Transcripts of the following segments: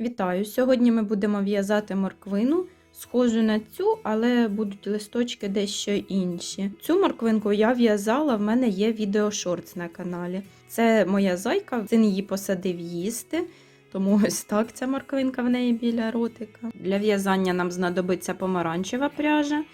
Вітаю! Сьогодні ми будемо в'язати морквину, схожу на цю, але будуть листочки дещо інші. Цю морквинку я в'язала, в мене є відео шортс на каналі. Це моя зайка, син її посадив їсти, тому ось так ця морквинка в неї біля ротика. Для в'язання нам знадобиться помаранчева пряжа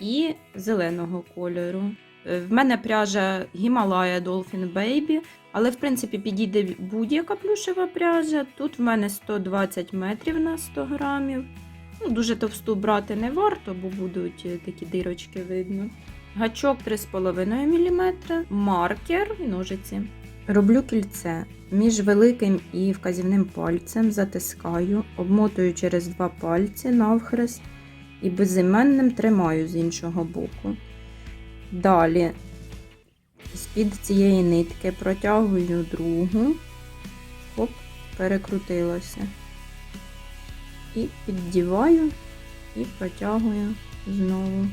і зеленого кольору. Е, В мене пряжа Himalaya Dolphin Baby, але в принципі підійде будь-яка плюшева пряжа. Тут в мене 120 метрів на 100 грамів. Ну, дуже товсту брати не варто, бо будуть е, такі дирочки видно. Гачок 3,5 мм, маркер і ножиці. Роблю кільце між великим і вказівним пальцем, затискаю, обмотую через два пальці навхрест і безіменним тримаю з іншого боку. Далі з-під цієї нитки протягую другу, хоп, перекрутилося. І піддіваю і протягую знову.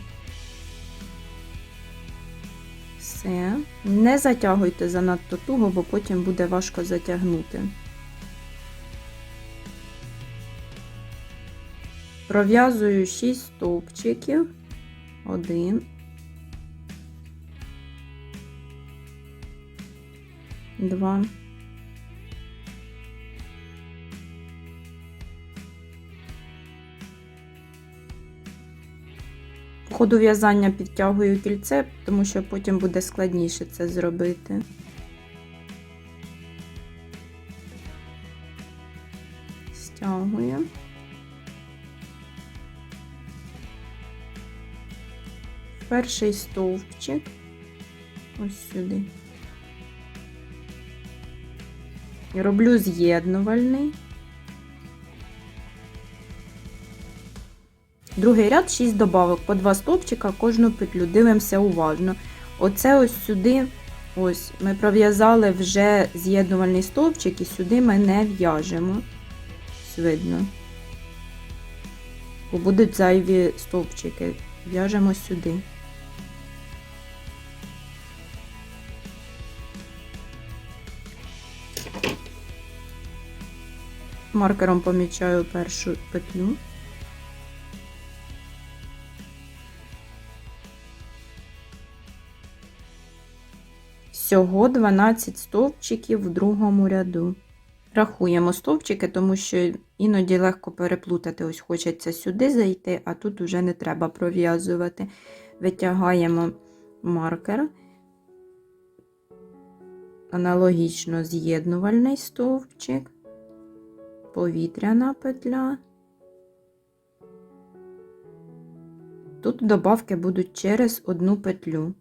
Все. Не затягуйте занадто туго, бо потім буде важко затягнути. Пров'язую 6 стовпчиків. Один. Два. По ходу в'язання підтягую кільце, тому що потім буде складніше це зробити. Стягую. Перший стовпчик ось сюди. Роблю з'єднувальний. Другий ряд 6 добавок, по 2 стовпчика кожну петлю. Дивимося уважно. Оце ось сюди, ось ми пров'язали вже з'єднувальний стовпчик і сюди ми не в'яжемо. Видно. Бо будуть зайві стовпчики. В'яжемо сюди. Маркером помічаю першу петлю. Всього 12 стовпчиків в другому ряду. Рахуємо стовпчики, тому що іноді легко переплутати. Ось хочеться сюди зайти, а тут уже не треба пров'язувати. Витягаємо маркер, аналогічно з'єднувальний стовпчик повітряна петля. Тут добавки будуть через одну петлю.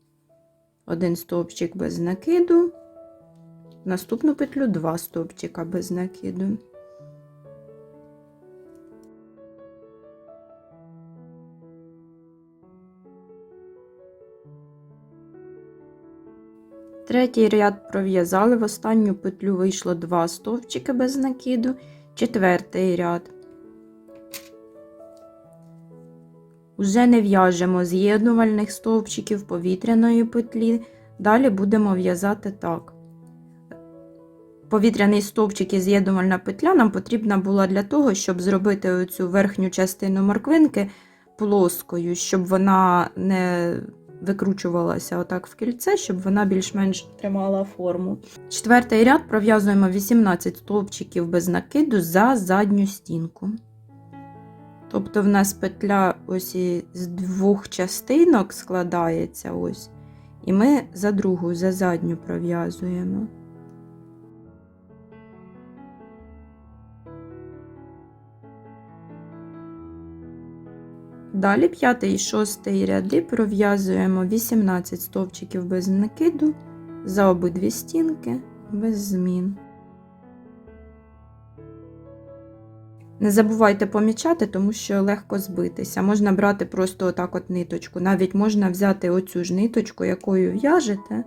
Один стовпчик без накиду, наступну петлю два стовпчика без накиду. Третій ряд пров'язали, в останню петлю вийшло два стовпчики без накиду. Четвертий ряд. Уже не в'яжемо з'єднувальних стовпчиків повітряної петлі. Далі будемо в'язати так. Повітряний стовпчик і з'єднувальна петля нам потрібна була для того, щоб зробити оцю верхню частину морквинки плоскою, щоб вона не викручувалася отак в кільце, щоб вона більш-менш тримала форму. Четвертий ряд пров'язуємо 18 стовпчиків без накиду за задню стінку. Тобто в нас петля ось з двох частинок складається ось, і ми за другу, за задню пров'язуємо. Далі п'ятий і шостий ряди пров'язуємо 18 стовпчиків без накиду за обидві стінки без змін. Не забувайте помічати, тому що легко збитися. Можна брати просто отак от ниточку. Навіть можна взяти оцю ж ниточку, якою в'яжете.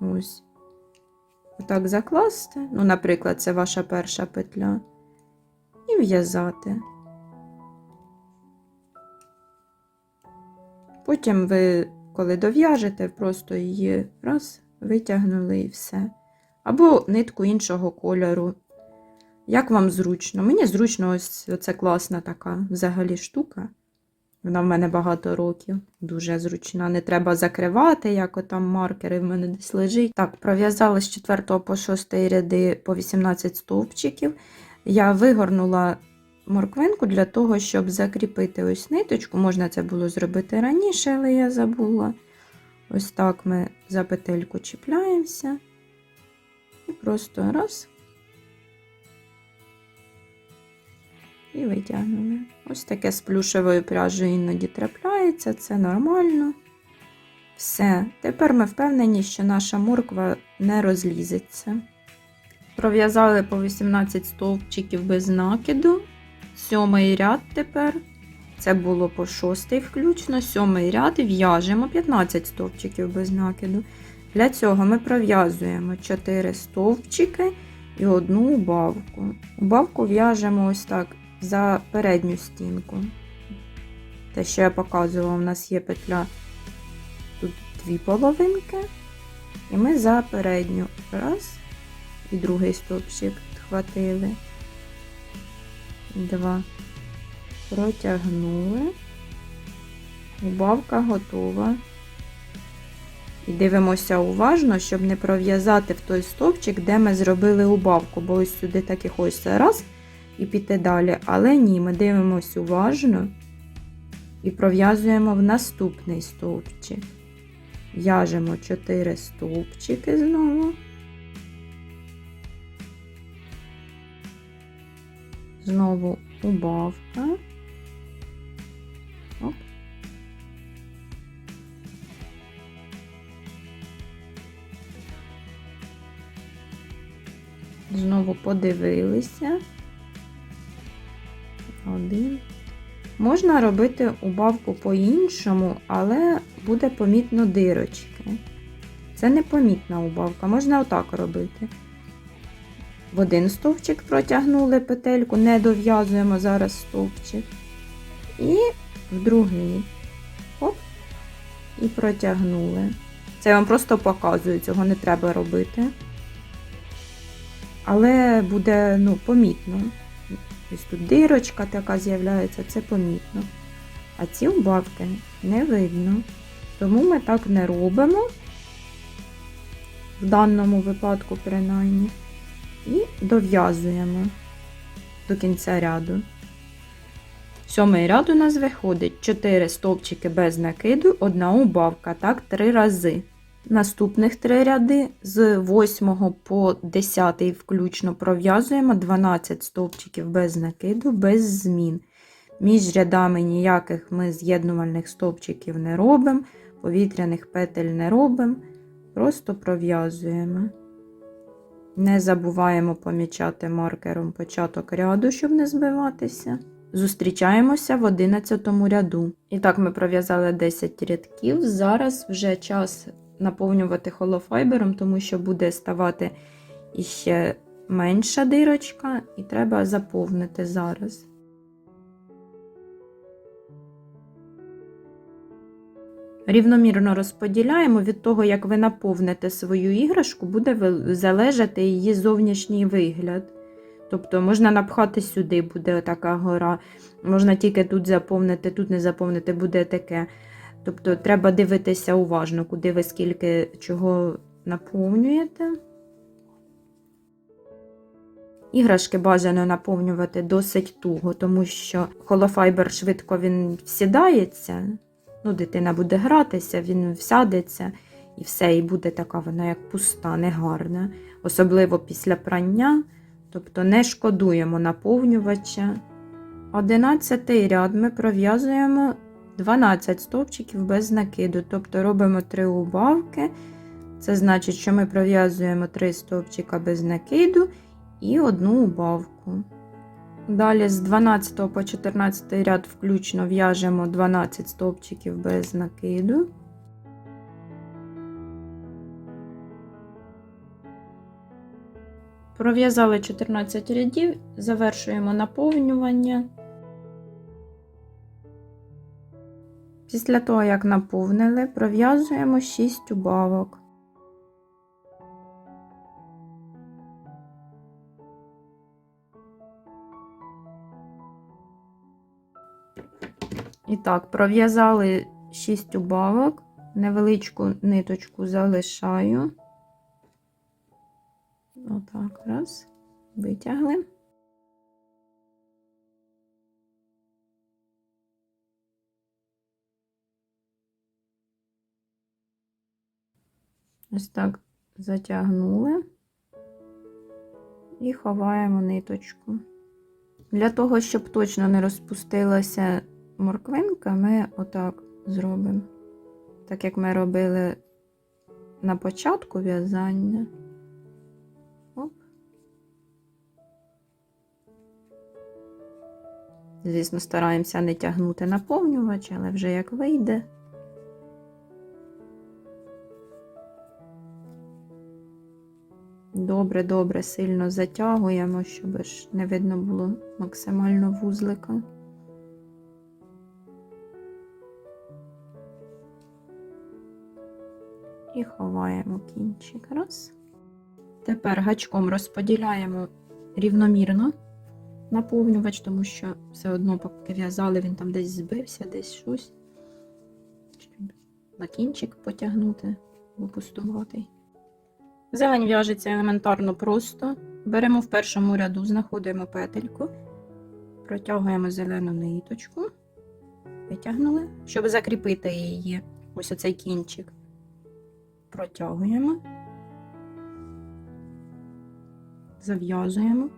Ось. Отак закласти. Ну, наприклад, це ваша перша петля. І в'язати. Потім ви, коли дов'яжете, просто її раз, витягнули і все. Або нитку іншого кольору Як вам зручно? Мені зручно, ось це класна така взагалі штука. Вона в мене багато років, дуже зручна. Не треба закривати, як отам маркери в мене десь лежить. Так, пров'язала з 4 по 6 ряди по 18 стовпчиків. Я вигорнула морквинку для того, щоб закріпити ось ниточку. Можна це було зробити раніше, але я забула. Ось так ми за петельку чіпляємося. І просто раз. І витягнули. Ось таке з плюшевою пряжею іноді трапляється, це нормально. Все. Тепер ми впевнені, що наша морква не розлізеться. Пров'язали по 18 стовпчиків без накиду. Сьомий ряд тепер. Це було по шостий включно. Сьомий ряд в'яжемо 15 стовпчиків без накиду. Для цього ми пров'язуємо 4 стовпчики і одну убавку. Убавку в'яжемо ось так за передню стінку. Те, що я показувала, у нас є петля тут дві половинки. І ми за передню раз і другий стовпчик хватили. Два. Протягнули. Убавка готова. І дивимося уважно, щоб не пров'язати в той стовпчик, де ми зробили убавку, бо ось сюди так і хочеться раз і піти далі. Але ні, ми дивимося уважно і пров'язуємо в наступний стовпчик. В'яжемо 4 стовпчики знову. Знову убавка. Знову подивилися. Один. Можна робити убавку по-іншому, але буде помітно дирочки. Це непомітна убавка, можна отак робити. В один стовпчик протягнули петельку, не дов'язуємо зараз стовпчик. І в другий. Хоп, і протягнули. Це я вам просто показую, цього не треба робити. Але буде ну, помітно. Ось тут дирочка така з'являється, це помітно. А ці убавки не видно. Тому ми так не робимо, в даному випадку, принаймні, і дов'язуємо до кінця ряду. Сьомий ряд у нас виходить 4 стовпчики без накиду, одна убавка, так, 3 рази. Наступних три ряди з 8 по 10 включно пров'язуємо 12 стовпчиків без накиду, без змін. Між рядами ніяких ми з'єднувальних стовпчиків не робимо, повітряних петель не робимо, просто пров'язуємо. Не забуваємо помічати маркером початок ряду, щоб не збиватися. Зустрічаємося в 11 ряду. І так ми пров'язали 10 рядків. Зараз вже час наповнювати холофайбером, тому що буде ставати іще менша дирочка, і треба заповнити зараз. Рівномірно розподіляємо від того, як ви наповните свою іграшку, буде залежати її зовнішній вигляд. Тобто можна напхати сюди, буде така гора, можна тільки тут заповнити, тут не заповнити, буде таке. Тобто треба дивитися уважно, куди ви скільки чого наповнюєте. Іграшки бажано наповнювати досить туго, тому що холофайбер швидко він всідається. Ну, дитина буде гратися, він всядеться і все, і буде така вона як пуста, негарна. Особливо після прання. Тобто не шкодуємо наповнювача. Одинадцятий ряд ми пров'язуємо 12 стовпчиків без накиду, тобто робимо 3 убавки. Це значить, що ми пров'язуємо 3 стовпчика без накиду і одну убавку. Далі з 12 по 14 ряд включно в'яжемо 12 стовпчиків без накиду. Пров'язали 14 рядів, завершуємо наповнювання. Після того, як наповнили, пров'язуємо 6 убавок. І так, пров'язали 6 убавок, невеличку ниточку залишаю. Отак, раз, витягли. Ось так затягнули і ховаємо ниточку. Для того, щоб точно не розпустилася морквинка, ми отак зробимо. Так як ми робили на початку в'язання. Оп. Звісно, стараємося не тягнути наповнювач, але вже як вийде. Добре, добре, сильно затягуємо, щоб не видно було максимально вузлика. І ховаємо кінчик. Раз. Тепер гачком розподіляємо рівномірно наповнювач, тому що все одно, поки в'язали, він там десь збився, десь щось. Щоб на кінчик потягнути, бо пустуватий. Зелень в'яжеться елементарно просто. Беремо в першому ряду, знаходимо петельку, протягуємо зелену ниточку, витягнули, щоб закріпити її, ось оцей кінчик. Протягуємо, зав'язуємо,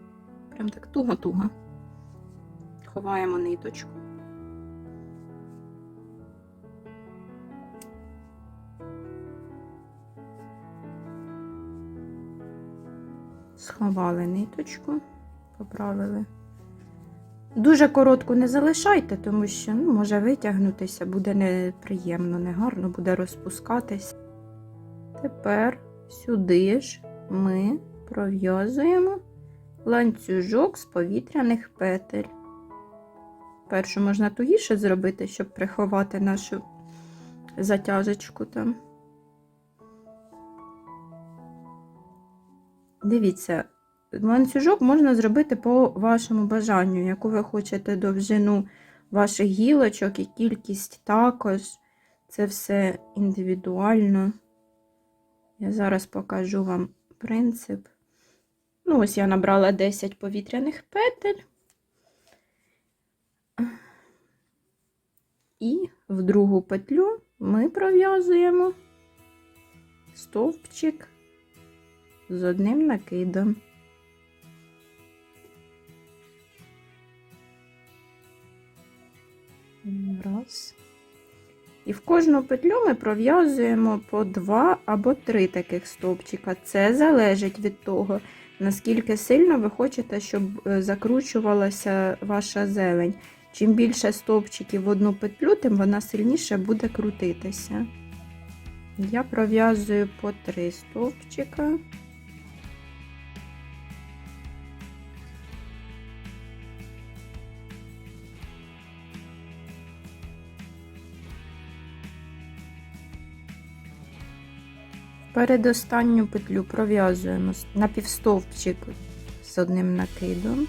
прям так туго-туго. Ховаємо ниточку. Сховали ниточку, поправили. Дуже коротку не залишайте, тому що ну, може витягнутися, буде неприємно, негарно, буде розпускатись. Тепер сюди ж ми пров'язуємо ланцюжок з повітряних петель. Першу можна тугіше зробити, щоб приховати нашу затяжечку там. Дивіться, ланцюжок можна зробити по вашому бажанню, яку ви хочете довжину ваших гілочок і кількість також. Це все індивідуально. Я зараз покажу вам принцип. Ну, ось я набрала 10 повітряних петель. І в другу петлю ми пров'язуємо стовпчик з одним накидом. Раз. І в кожну петлю ми пров'язуємо по два або три таких стовпчика. Це залежить від того, наскільки сильно ви хочете, щоб е, закручувалася ваша зелень. Чим більше стовпчиків в одну петлю, тим вона сильніше буде крутитися. Я пров'язую по три стовпчика. Передостанню петлю пров'язуємо на півстовпчик з одним накидом.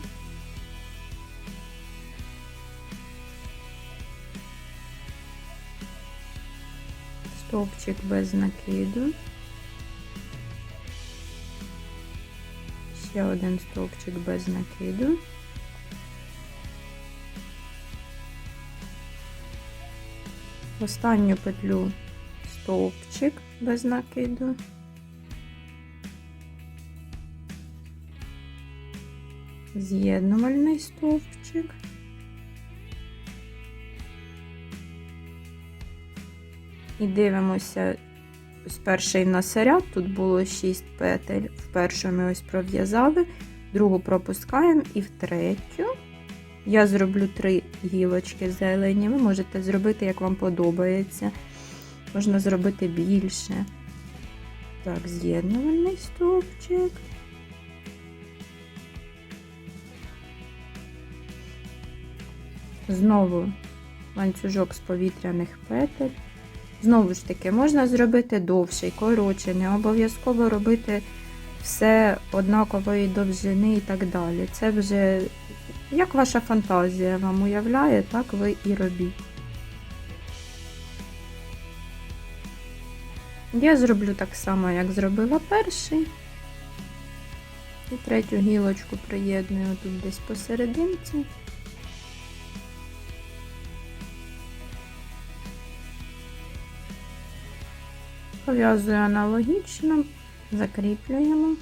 Стовпчик без накиду. Ще один стовпчик без накиду. Останню петлю стовпчик без накиду. З'єднувальний стовпчик. І дивимося, ось перший на ряд, тут було 6 петель. В першу ми ось пров'язали, другу пропускаємо і в третю. Я зроблю три гілочки зелені. Ви можете зробити, як вам подобається. Можна зробити більше. Так, з'єднувальний стовпчик. Знову ланцюжок з повітряних петель. Знову ж таки, можна зробити довший, коротший, не обов'язково робити все однакової довжини і так далі. Це вже як ваша фантазія вам уявляє, так ви і робіть. Я зроблю так само, як зробила перший. І третю гілочку приєдную тут десь посерединці. Пов'язую аналогічно, закріплюємо.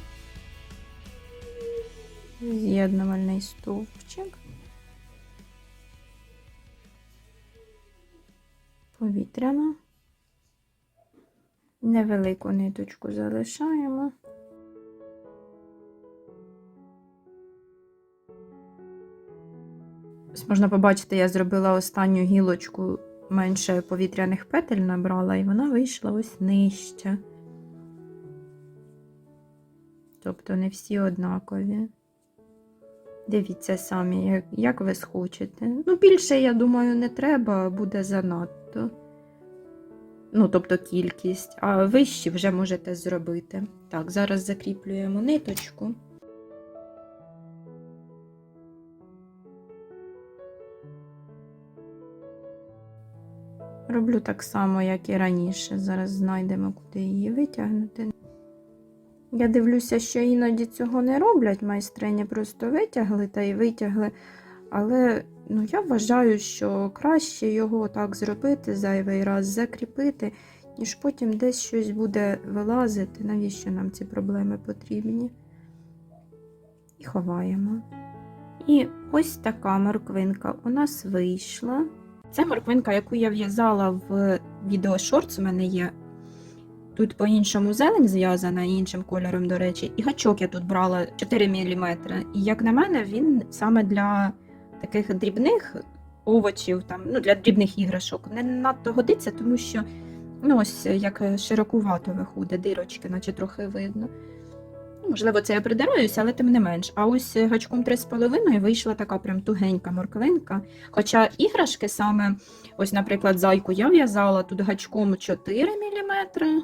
З'єднувальний стовпчик. Повітряна. Невелику ниточку залишаємо. Ось можна побачити, я зробила останню гілочку менше повітряних петель набрала, і вона вийшла ось нижче. Тобто не всі однакові. Дивіться самі, як, як ви схочете. Ну, більше, я думаю, не треба, буде занадто. Ну, тобто кількість, а вищі вже можете зробити. Так, зараз закріплюємо ниточку. Роблю так само, як і раніше. Зараз знайдемо, куди її витягнути. Я дивлюся, що іноді цього не роблять. Майстрині просто витягли та й витягли. Але ну, я вважаю, що краще його так зробити, зайвий раз закріпити, ніж потім десь щось буде вилазити. Навіщо нам ці проблеми потрібні? І ховаємо. І ось така морквинка у нас вийшла. Це морквинка, яку я в'язала в відео шортс, у мене є. Тут по-іншому зелень зв'язана іншим кольором, до речі, і гачок я тут брала 4 мм. І як на мене, він саме для таких дрібних овочів, там, ну, для дрібних іграшок не надто годиться, тому що ну, ось як широкувато виходить, дирочки, наче трохи видно. Ну, Можливо, це я придираюся, але тим не менш. А ось гачком 3,5 вийшла така прям тугенька морквинка. Хоча іграшки саме, ось, наприклад, зайку я в'язала тут гачком 4 мм.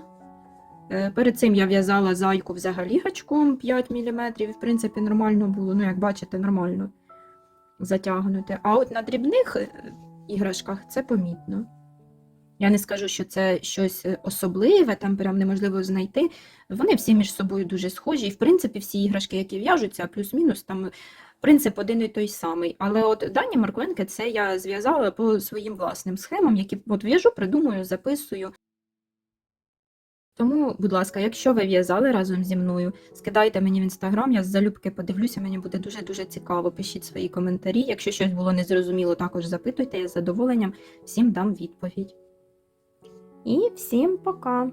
Перед цим я в'язала зайку взагалі гачком 5 мм. В принципі, нормально було, ну, як бачите, нормально затягнути. А от на дрібних е, іграшках це помітно. Я не скажу, що це щось особливе, там прям неможливо знайти. Вони всі між собою дуже схожі. І, в принципі, всі іграшки, які в'яжуться, плюс-мінус, там принцип один і той самий. Але от дані морквинки це я зв'язала по своїм власним схемам, які от в'яжу, придумую, записую. Тому, будь ласка, якщо ви в'язали разом зі мною, скидайте мені в інстаграм, я з залюбки подивлюся, мені буде дуже-дуже цікаво. Пишіть свої коментарі. Якщо щось було незрозуміло, також запитуйте, я з задоволенням всім дам відповідь. І всім пока!